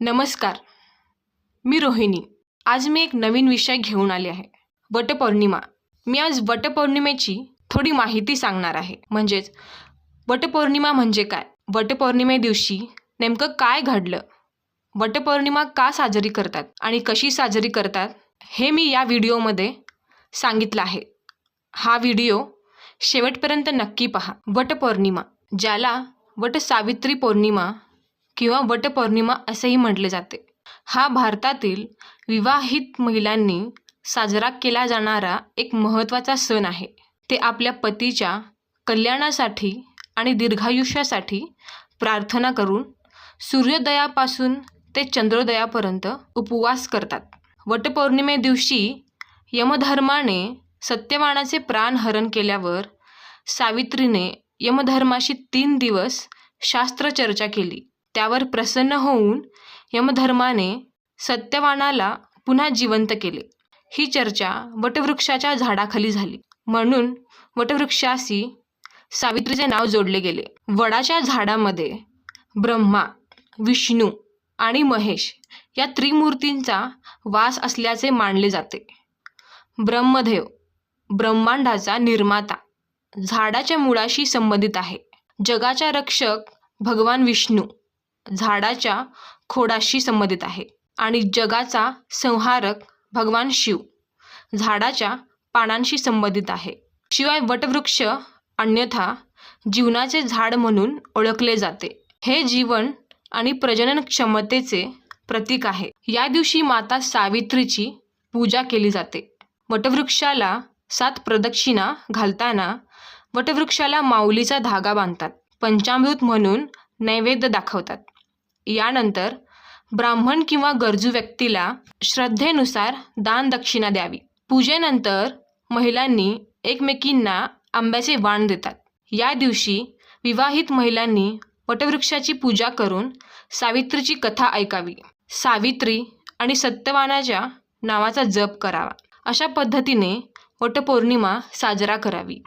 नमस्कार मी रोहिणी. आज मी एक नवीन विषय घेऊन आले आहे. वटपौर्णिमा. मी आज वटपौर्णिमेची थोडी माहिती सांगणार आहे. म्हणजेच वटपौर्णिमा म्हणजे काय? वटपौर्णिमे दिवशी नेमकं काय घडलं? वटपौर्णिमा का साजरी करतात आणि कशी साजरी करतात हे मी या व्हिडिओमध्ये सांगितलं आहे. हा व्हिडिओ शेवटपर्यंत नक्की पहा. वटपौर्णिमा ज्याला वट सावित्री पौर्णिमा किंवा वटपौर्णिमा असेही म्हटले जाते. हा भारतातील विवाहित महिलांनी साजरा केला जाणारा एक महत्त्वाचा सण आहे. ते आपल्या पतीच्या कल्याणासाठी आणि दीर्घायुष्यासाठी प्रार्थना करून सूर्योदयापासून ते चंद्रोदयापर्यंत उपवास करतात. वटपौर्णिमे दिवशी यमधर्माने सत्यवानाचे प्राणहरण केल्यावर सावित्रीने यमधर्माशी तीन दिवस शास्त्रचर्चा केली. त्यावर प्रसन्न होऊन यमधर्माने सत्यवानाला पुन्हा जिवंत केले. ही चर्चा वटवृक्षाच्या झाडाखाली झाली. म्हणून वटवृक्षाशी सावित्रीचे नाव जोडले गेले. वडाच्या झाडामध्ये ब्रह्मा विष्णू आणि महेश या त्रिमूर्तींचा वास असल्याचे मानले जाते. ब्रह्मदेव ब्रह्मांडाचा निर्माता झाडाच्या मुळाशी संबंधित आहे. जगाच्या रक्षक भगवान विष्णू झाडाच्या खोडाशी संबंधित आहे आणि जगाचा संहारक भगवान शिव झाडाच्या पानांशी संबंधित आहे. शिवाय वटवृक्ष अन्यथा जीवनाचे झाड म्हणून ओळखले जाते. हे जीवन आणि प्रजनन क्षमतेचे प्रतीक आहे. या दिवशी माता सावित्रीची पूजा केली जाते. वटवृक्षाला सात प्रदक्षिणा घालताना वटवृक्षाला माऊलीचा धागा बांधतात. पंचामृत म्हणून नैवेद्य दाखवतात. यानंतर ब्राह्मण किंवा गरजू व्यक्तीला श्रद्धेनुसार दान दक्षिणा द्यावी. पूजेनंतर महिलांनी एकमेकींना आंब्याचे वाण देतात. या दिवशी विवाहित महिलांनी वटवृक्षाची पूजा करून सावित्रीची कथा ऐकावी. सावित्री आणि सत्यवानाच्या नावाचा जप करावा. अशा पद्धतीने वटपौर्णिमा साजरा करावी.